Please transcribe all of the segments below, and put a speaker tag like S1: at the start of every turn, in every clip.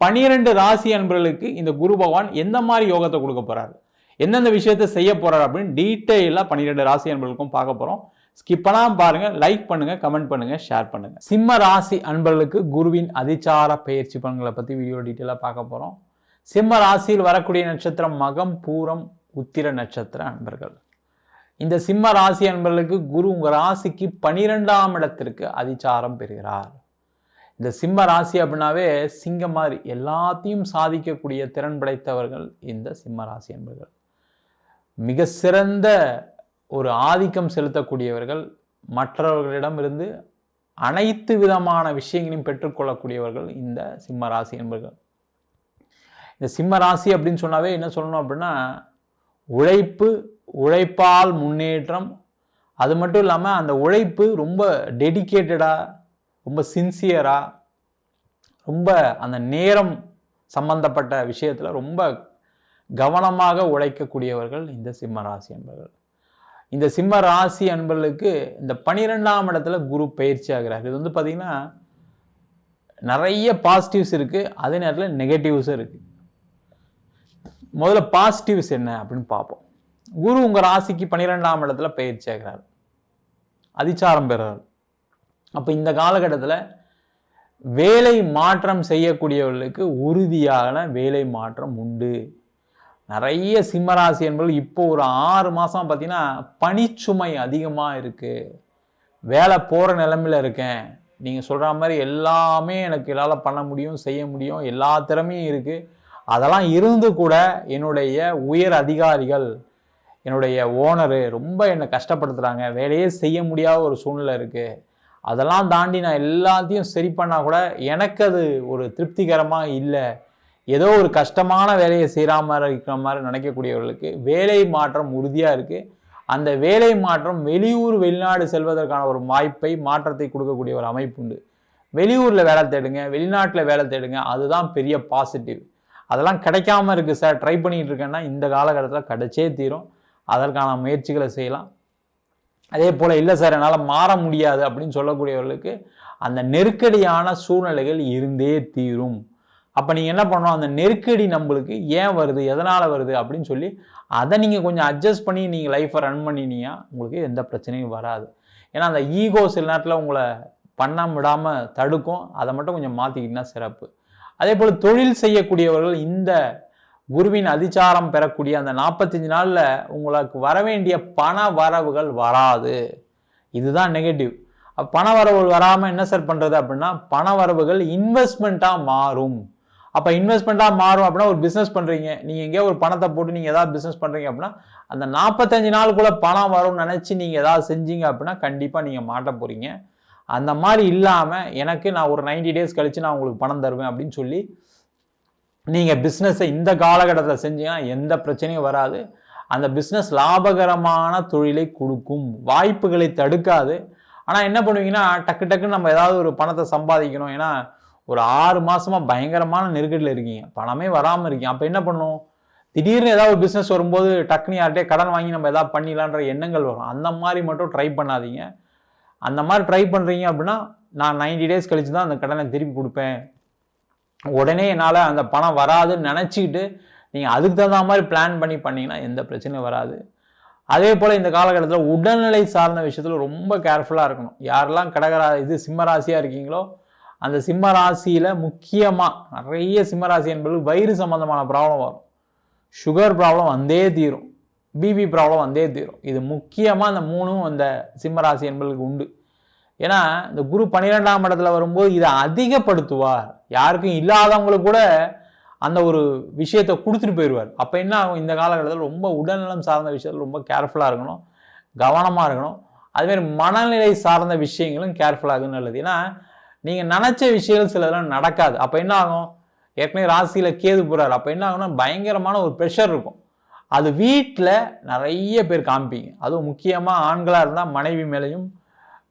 S1: பனிரெண்டு ராசி அன்பர்களுக்கு இந்த குரு பகவான் எந்த மாதிரி யோகத்தை கொடுக்க போறாரு? எந்தெந்த விஷயத்தை செய்ய போறாரு அப்படின்னு டீட்டெயிலாக பன்னிரெண்டு ராசி அன்பர்களுக்கும் பார்க்க போறோம். ஸ்கிப்பெல்லாம் பாருங்கள் பாருங்க லைக் பண்ணுங்க கமெண்ட் பண்ணுங்க ஷேர் பண்ணுங்க. சிம்ம ராசி அன்பர்களுக்கு குருவின் அதிச்சார பயிற்சி பலன்களை பற்றி வீடியோ டீட்டெயிலாக பார்க்க போறோம். சிம்ம ராசியில் வரக்கூடிய நட்சத்திரம் மகம் பூரம் உத்திர நட்சத்திர அன்பர்கள். இந்த சிம்ம ராசி அன்பர்களுக்கு குரு உங்கள் ராசிக்கு பனிரெண்டாம் இடத்திற்கு அதிச்சாரம் பெறுகிறார். இந்த சிம்ம ராசி அப்படின்னாவே சிங்கம் மாதிரி எல்லாத்தையும் சாதிக்கக்கூடிய திறன் படைத்தவர்கள் இந்த சிம்ம ராசி என்பர்கள். மிக சிறந்த ஒரு ஆதிக்கம் செலுத்தக்கூடியவர்கள் மற்றவர்களிடமிருந்து அனைத்து விதமான விஷயங்களையும் பெற்றுக்கொள்ளக்கூடியவர்கள் இந்த சிம்ம ராசி என்பர்கள். இந்த சிம்ம ராசி அப்படின்னு சொன்னாவே என்ன சொல்லணும் அப்படின்னா உழைப்பு உழைப்பால் முன்னேற்றம். அது மட்டும் இல்லாமல் அந்த உழைப்பு ரொம்ப டெடிக்கேட்டடாக ரொம்ப சின்சியராக ரொம்ப அந்த நேரம் சம்பந்தப்பட்ட விஷயத்தில் ரொம்ப கவனமாக உழைக்கக்கூடியவர்கள் இந்த சிம்ம ராசி அன்பர்கள். இந்த சிம்ம ராசி அன்பர்களுக்கு இந்த பனிரெண்டாம் இடத்துல குரு பயிற்சி ஆகிறார். இது வந்து பார்த்திங்கன்னா நிறைய பாசிட்டிவ்ஸ் இருக்குது அதே நேரத்தில் நெகட்டிவ்ஸும் இருக்குது முதல்ல பாசிட்டிவ்ஸ் என்ன அப்படின்னு பார்ப்போம். குரு உங்கள் ராசிக்கு பன்னிரெண்டாம் இடத்துல பயிற்சி ஆகிறார். அதிச்சாரம் பெறார். அப்போ இந்த காலகட்டத்தில் வேலை மாற்றம் செய்யக்கூடியவர்களுக்கு உறுதியான வேலை மாற்றம் உண்டு. நிறைய சிம்மராசி என்பது இப்போ ஒரு ஆறு மாதம் பார்த்தீங்கன்னா பனிச்சுமை அதிகமாக இருக்குது வேலை போகிற நிலமையில் இருக்கேன். நீங்கள் சொல்கிற மாதிரி எல்லாமே எனக்கு என்னால் பண்ண முடியும் செய்ய முடியும் எல்லா திறமையும் இருக்குது அதெல்லாம் இருந்து கூட என்னுடைய உயர் அதிகாரிகள் என்னுடைய ஓனரு ரொம்ப என்னை கஷ்டப்படுத்துகிறாங்க வேலையே செய்ய முடியாத ஒரு சூழ்நிலை இருக்குது அதெல்லாம் தாண்டி நான் எல்லாத்தையும் சரி பண்ணால் கூட எனக்கு அது ஒரு திருப்திகரமாக இல்லை. ஏதோ ஒரு கஷ்டமான வேலையை செய்கிற மாதிரி இருக்கிற மாதிரி நினைக்கக்கூடியவர்களுக்கு வேலை மாற்றம் உறுதியாக இருக்குது அந்த வேலை மாற்றம் வெளியூர் வெளிநாடு செல்வதற்கான ஒரு வாய்ப்பை மாற்றத்தை கொடுக்கக்கூடிய ஒரு அமைப்பு உண்டு. வெளியூரில் வேலை தேடுங்க வெளிநாட்டில் வேலை தேடுங்க அதுதான் பெரிய பாசிட்டிவ் அதெல்லாம் கிடைக்காம இருக்குது சார். ட்ரை பண்ணிகிட்டு இருக்கேன்னா இந்த காலகட்டத்தில் கிடைச்சே தீரும். அதற்கான முயற்சிகளை செய்யலாம். அதே போல் இல்லை சார் என்னால் மாற முடியாது அப்படின்னு சொல்லக்கூடியவர்களுக்கு அந்த நெருக்கடியான சூழ்நிலைகள் இருந்தே தீரும். அப்போ நீங்கள் என்ன பண்ணணும்? அந்த நெருக்கடி நம்மளுக்கு ஏன் வருது? எதனால் வருது? அப்படின்னு சொல்லி அதை நீங்கள் கொஞ்சம் அட்ஜஸ்ட் பண்ணி நீங்கள் லைஃப்பை ரன் பண்ணினீங்கன்னா உங்களுக்கு எந்த பிரச்சனையும் வராது. ஏன்னா அந்த ஈகோ சில நேரத்தில் உங்களை பண்ண விடாமல் தடுக்கும். அதை மட்டும் கொஞ்சம் மாற்றிக்கிட்டிங்கன்னா சிறப்பு. அதே போல் தொழில் செய்யக்கூடியவர்கள் இந்த குருவின் அதிச்சாரம் பெறக்கூடிய அந்த நாற்பத்தஞ்சு நாளில் உங்களுக்கு வர வேண்டிய பண வரவுகள் வராது. இதுதான் நெகட்டிவ் பண வரவுகள் வராமல் என்ன சார் பண்ணுறது அப்படின்னா பண வரவுகள் இன்வெஸ்ட்மெண்ட்டாக மாறும். அப்போ இன்வெஸ்ட்மெண்ட்டாக மாறும் அப்படின்னா ஒரு பிஸ்னஸ் பண்ணுறீங்க நீங்கள் எங்கேயோ ஒரு பணத்தை போட்டு நீங்கள் ஏதாவது பிஸ்னஸ் பண்ணுறீங்க அப்படின்னா அந்த நாற்பத்தஞ்சு நாளுக்குள்ளே பணம் வரும்னு நினச்சி நீங்கள் ஏதாவது செஞ்சீங்க அப்படின்னா கண்டிப்பாக நீங்கள் மாட்ட போகிறீங்க அந்த மாதிரி இல்லாமல் எனக்கு நான் ஒரு 90 டேஸ் கழித்து நான் உங்களுக்கு பணம் தருவேன் அப்படின்னு சொல்லி நீங்கள் பிஸ்னஸை இந்த காலகட்டத்தில் செஞ்சீங்கன்னா எந்த பிரச்சனையும் வராது. அந்த பிஸ்னஸ் லாபகரமான தொழிலை கொடுக்கும். வாய்ப்புகளை தடுக்காது. ஆனால் என்ன பண்ணுவீங்கன்னா டக்கு டக்குன்னு நம்ம ஏதாவது ஒரு பணத்தை சம்பாதிக்கணும். ஏன்னா ஒரு ஆறு மாதமாக பயங்கரமான நெருக்கடியில் இருக்கீங்க. பணமே வராமல் இருக்கீங்க. அப்போ என்ன பண்ணும்? திடீர்னு ஏதாவது ஒரு பிஸ்னஸ் வரும்போது டக்குனு யார்கிட்டே கடன் வாங்கி நம்ம எதாவது பண்ணிடலான்ற எண்ணங்கள் வரும். அந்த மாதிரி மட்டும் ட்ரை பண்ணாதீங்க. அந்த மாதிரி ட்ரை பண்ணுறீங்க அப்படின்னா நான் 90 டேஸ் கழிச்சு தான் அந்த கடனை திருப்பி கொடுப்பேன். உடனே என்னால் அந்த பணம் வராதுன்னு நினச்சிக்கிட்டு நீங்கள் அதுக்கு தகுந்த மாதிரி பிளான் பண்ணி பண்ணிங்கன்னா எந்த பிரச்சனையும் வராது. அதே போல் இந்த காலகட்டத்தில் உடல்நிலை சார்ந்த விஷயத்தில் ரொம்ப கேர்ஃபுல்லாக இருக்கணும். யாரெல்லாம் கடகரா இது சிம்மராசியாக இருக்கீங்களோ அந்த சிம்ம ராசியில் முக்கியமாக நிறைய சிம்ம ராசி என்பது வயிறு சம்மந்தமான ப்ராப்ளம் வரும். சுகர் ப்ராப்ளம் வந்தே தீரும். பிபி ப்ராப்ளம் வந்தே தீரும். இது முக்கியமாக அந்த மூணும் அந்த சிம்ம ராசி என்பதுக்கு உண்டு. ஏன்னா இந்த குரு பன்னிரெண்டாம் இடத்துல வரும்போது இதை அதிகப்படுத்துவார். யாருக்கும் இல்லாதவங்களுக்கு கூட அந்த ஒரு விஷயத்தை கொடுத்துட்டு போயிடுவார். அப்போ என்ன ஆகும்? இந்த காலகட்டத்தில் ரொம்ப உடல்நலம் சார்ந்த விஷயத்தில் ரொம்ப கேர்ஃபுல்லாக இருக்கணும். கவனமாக இருக்கணும். அதுமாரி மனநிலை சார்ந்த விஷயங்களும் கேர்ஃபுல்லாக நல்லது. ஏன்னா நீங்கள் நினச்ச விஷயங்கள் சிலதெல்லாம் நடக்காது. அப்போ என்ன ஆகும்? ஏற்கனவே ராசியில் கேது போகிறார் அப்போ என்ன ஆகும்னா பயங்கரமான ஒரு ப்ரெஷர் இருக்கும். அது வீட்டில் நிறைய பேர் காமிப்பீங்க. அதுவும் முக்கியமாக ஆண்களாக இருந்தால் மனைவி மேலேயும்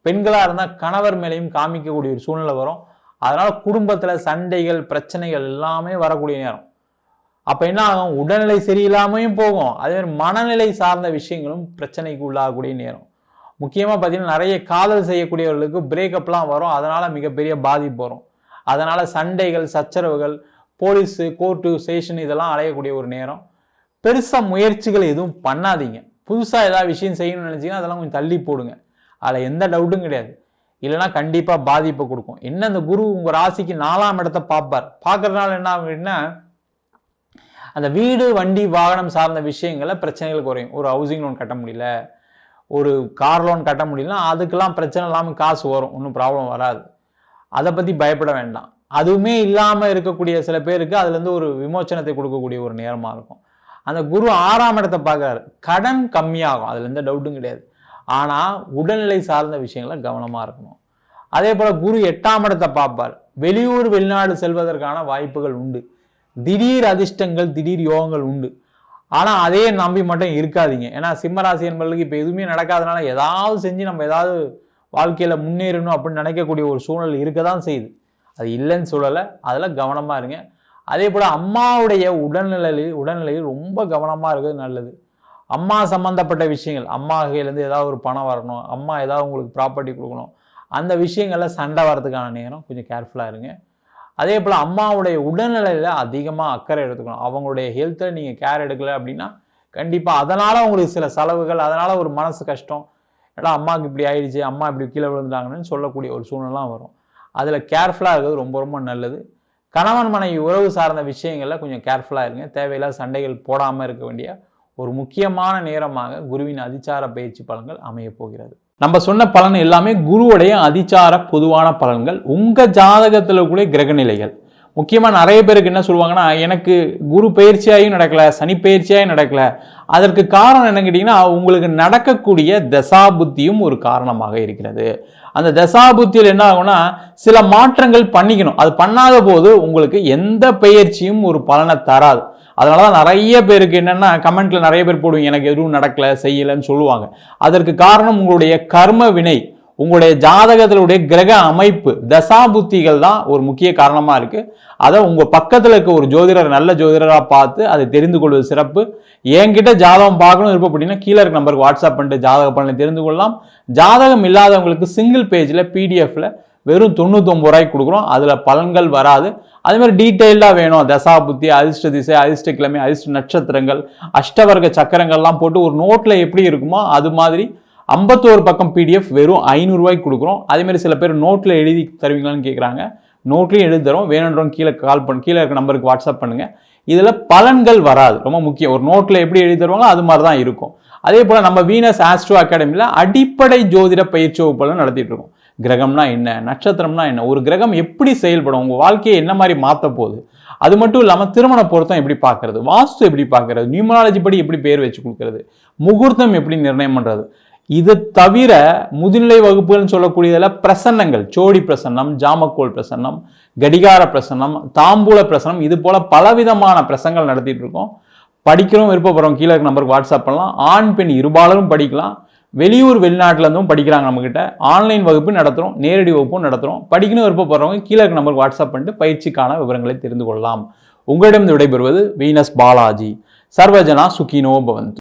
S1: பெண்களாக இருந்தால் கணவர் மேலேயும் காமிக்கக்கூடிய ஒரு சூழ்நிலை வரும். அதனால் குடும்பத்தில் சண்டைகள் பிரச்சனைகள் எல்லாமே வரக்கூடிய நேரம். அப்போ என்ன ஆகும்? உடல்நிலை சரியில்லாமையும் போகும். அதேமாதிரி மனநிலை சார்ந்த விஷயங்களும் பிரச்சனைக்கு உள்ளாகக்கூடிய நேரம். முக்கியமாக பார்த்தீங்கன்னா நிறைய காதல் செய்யக்கூடியவர்களுக்கு பிரேக்கப்லாம் வரும். அதனால் மிகப்பெரிய பாதிப்பு வரும். அதனால் சண்டைகள் சச்சரவுகள் போலீஸு கோர்ட்டு ஸ்டேஷன் இதெல்லாம் அலையக்கூடிய ஒரு நேரம். பெருசாக முயற்சிகள் எதுவும் பண்ணாதீங்க. புதுசாக ஏதாவது விஷயம் செய்யணும்னு நினச்சிங்கன்னா அதெல்லாம் கொஞ்சம் தள்ளி போடுங்க. அதில் எந்த டவுட்டும் கிடையாது. இல்லைன்னா கண்டிப்பாக பாதிப்பை கொடுக்கும். என்ன அந்த குரு உங்கள் ராசிக்கு நாலாம் இடத்த பார்ப்பார். பார்க்குறதுனால என்ன ஆகுதுன்னா அப்படின்னா அந்த வீடு வண்டி வாகனம் சார்ந்த விஷயங்களை பிரச்சனைகள் குறையும். ஒரு ஹவுசிங் லோன் கட்ட முடியல ஒரு கார் லோன் கட்ட முடியலன்னா அதுக்கெல்லாம் பிரச்சனை இல்லாமல் காசு வரும். ஒன்றும் ப்ராப்ளம் வராது. அதை பற்றி பயப்பட வேண்டாம். அதுவுமே இல்லாமல் இருக்கக்கூடிய சில பேருக்கு அதுலேருந்து ஒரு விமோச்சனத்தை கொடுக்கக்கூடிய ஒரு நேரமாக இருக்கும். அந்த குரு ஆறாம் இடத்தை பார்க்குறாரு. கடன் கம்மியாகும். அதில் எந்த டவுட்டும் கிடையாது. ஆனால் உடல்நிலை சார்ந்த விஷயங்களை கவனமாக இருக்கணும். அதே போல் குரு எட்டாம் இடத்தை பார்ப்பார். வெளியூர் வெளிநாடு செல்வதற்கான வாய்ப்புகள் உண்டு. திடீர் அதிர்ஷ்டங்கள் திடீர் யோகங்கள் உண்டு. ஆனால் அதே நம்பி மட்டும் இருக்காதீங்க. ஏன்னா சிம்மராசி என்பவர்களுக்கு இப்போ எதுவுமே நடக்காதனால ஏதாவது செஞ்சு நம்ம ஏதாவது வாழ்க்கையில் முன்னேறணும் அப்படின்னு நினைக்கக்கூடிய ஒரு சூழல் இருக்க தான் செய்யுது. அது இல்லைன்னு சொல்லலை. அதில் கவனமாக இருங்க. அதே போல் அம்மாவுடைய உடல்நிலையில் உடல்நிலையில் ரொம்ப கவனமாக இருக்கிறது நல்லது. அம்மா சம்மந்தப்பட்ட விஷயங்கள் அம்மா கையிலேருந்து ஏதாவது ஒரு பணம் வரணும் அம்மா ஏதாவது உங்களுக்கு ப்ராப்பர்ட்டி கொடுக்கணும் அந்த விஷயங்களில் சண்டை வரதுக்கான நேரம் கொஞ்சம் கேர்ஃபுல்லாக இருங்க. அதே போல் அம்மாவுடைய உடல்நிலையில் அதிகமாக அக்கறை எடுத்துக்கணும். அவங்களுடைய ஹெல்த்தை நீங்கள் கேர் எடுக்கலை அப்படின்னா கண்டிப்பாக அதனால் உங்களுக்கு சில செலவுகள் அதனால் ஒரு மனசு கஷ்டம். ஏன்னா அம்மாவுக்கு இப்படி ஆயிடுச்சு அம்மா இப்படி கீழே விழுந்துட்டாங்கன்னு சொல்லக்கூடிய ஒரு சூழ்நிலாம் வரும். அதில் கேர்ஃபுல்லாக இருக்கிறது ரொம்ப ரொம்ப நல்லது. கணவன் மனைவி உறவு சார்ந்த விஷயங்களில் கொஞ்சம் கேர்ஃபுல்லாக இருங்க. தேவையில்லாத சண்டைகள் போடாமல் இருக்க வேண்டிய ஒரு முக்கியமான நேரமாக குருவின் அதிச்சார பயிற்சி பலன்கள் அமைய போகிறது. நம்ம சொன்ன பலன் எல்லாமே குருவுடைய அதிச்சார பொதுவான பலன்கள். உங்கள் ஜாதகத்தில் கூட கிரக நிலைகள். முக்கியமாக நிறைய பேருக்கு என்ன சொல்லுவாங்கன்னா எனக்கு குரு பயிற்சியாயும் நடக்கல சனி பயிற்சியாயும் நடக்கலை. அதற்கு காரணம் என்ன கேட்டிங்கன்னா உங்களுக்கு நடக்கக்கூடிய தசாபுத்தியும் ஒரு காரணமாக இருக்கிறது. அந்த தசாபுத்தியில் என்ன ஆகும்னா சில மாற்றங்கள் பண்ணிக்கணும். அது பண்ணாத போது உங்களுக்கு எந்த பயிற்சியும் ஒரு பலனை தராது. அதனால தான் நிறைய பேருக்கு என்னென்னா கமெண்ட்டில் நிறைய பேர் போடுவீங்க எனக்கு எதுவும் நடக்கலை செய்யலைன்னு சொல்லுவாங்க. அதற்கு காரணம் உங்களுடைய கர்ம வினை உங்களுடைய ஜாதகத்தினுடைய கிரக அமைப்பு தசாபுத்திகள் தான் ஒரு முக்கிய காரணமாக இருக்குது அதை உங்கள் பக்கத்தில் இருக்க ஒரு ஜோதிடர் நல்ல ஜோதிடராக பார்த்து அதை தெரிந்து கொள்வது சிறப்பு. என்கிட்ட ஜாதகம் பார்க்கணும் இருப்போம் அப்படின்னா கீழே இருக்க நம்பருக்கு வாட்ஸ்அப் பண்ணிட்டு ஜாதக பலனை தெரிந்து கொள்ளலாம். ஜாதகம் இல்லாதவங்களுக்கு சிங்கிள் பேஜில் பிடிஎஃபில் வெறும் தொண்ணூத்தொம்பது ரூபாய்க்கு கொடுக்குறோம். அதில் பலன்கள் வராது. அதே மாதிரி டீட்டெயிலாக வேணும். தசா புத்தி அதிர்ஷ்ட திசை அதிர்ஷ்ட கிழமை அதிர்ஷ்ட நட்சத்திரங்கள் அஷ்டவர்க்க சக்கரங்கள்லாம் போட்டு ஒரு நோட்டில் எப்படி இருக்குமோ அது மாதிரி ஐம்பத்தோரு பக்கம் பிடிஎஃப் வெறும் ஐநூறுரூவாய்க்கு கொடுக்குறோம். அதே மாதிரி சில பேர் நோட்டில் எழுதி தருவீங்களான்னு கேட்குறாங்க நோட்லையும் எழுதி தரோம் வேணுன்றவங்க கீழே கால் பண்ணு கீழே இருக்க நம்பருக்கு வாட்ஸ்அப் பண்ணுங்கள் இதில் பலன்கள் வராது. ரொம்ப முக்கியம். ஒரு நோட்டில் எப்படி எழுதி தருவாங்களோ அது மாதிரி தான் இருக்கும். அதே போல் நம்ம வீனஸ் ஆஸ்ட்ரோ அகாடமியில் அடிப்படை ஜோதிட பயிற்சி வகுப்புகளும் நடத்திட்டு இருக்கோம். கிரகம்னா என்ன? நட்சத்திரம்னா என்ன? ஒரு கிரகம் எப்படி செயல்படும்? உங்கள் வாழ்க்கையை என்ன மாதிரி மாற்ற போகுது? அது மட்டும் இல்லாமல் திருமண பொருத்தம் எப்படி பார்க்கறது வாஸ்து எப்படி பார்க்கறது நியூமராலஜி படி எப்படி பேர் வச்சு கொடுக்கறது? முகூர்த்தம் எப்படி நிர்ணயம் பண்ணுறது இது தவிர முதுநிலை வகுப்புகள்னு சொல்லக்கூடியதில் பிரசன்னங்கள். சோடி பிரசன்னம் ஜாமக்கோல் பிரசன்னம் கடிகார பிரசன்னம் தாம்பூல பிரசன்னம் இது போல் பலவிதமான பிரசங்கள் நடத்திட்டு இருக்கோம். படிக்கிறோம் விருப்பப்படுறோம் கீழே இருக்க நம்பருக்கு வாட்ஸ்அப் பண்ணலாம். ஆண் பெண் இருபாலரும் படிக்கலாம். வெளியூர் வெளிநாட்டிலேருந்தும் படிக்கிறாங்க நம்மக்கிட்ட ஆன்லைன் வகுப்பு நடத்துகிறோம் நேரடி வகுப்பும் நடத்துகிறோம் படிக்கணும் விருப்பப்படுறவங்க கீழே நம்பருக்கு வாட்ஸ்அப் பண்ணிட்டு பயிற்சிக்கான விவரங்களை தெரிந்து கொள்ளலாம். உங்களிடம் விடைபெறுவது வீனஸ் பாலாஜி. சர்வஜனா சுகினோ பவந்து.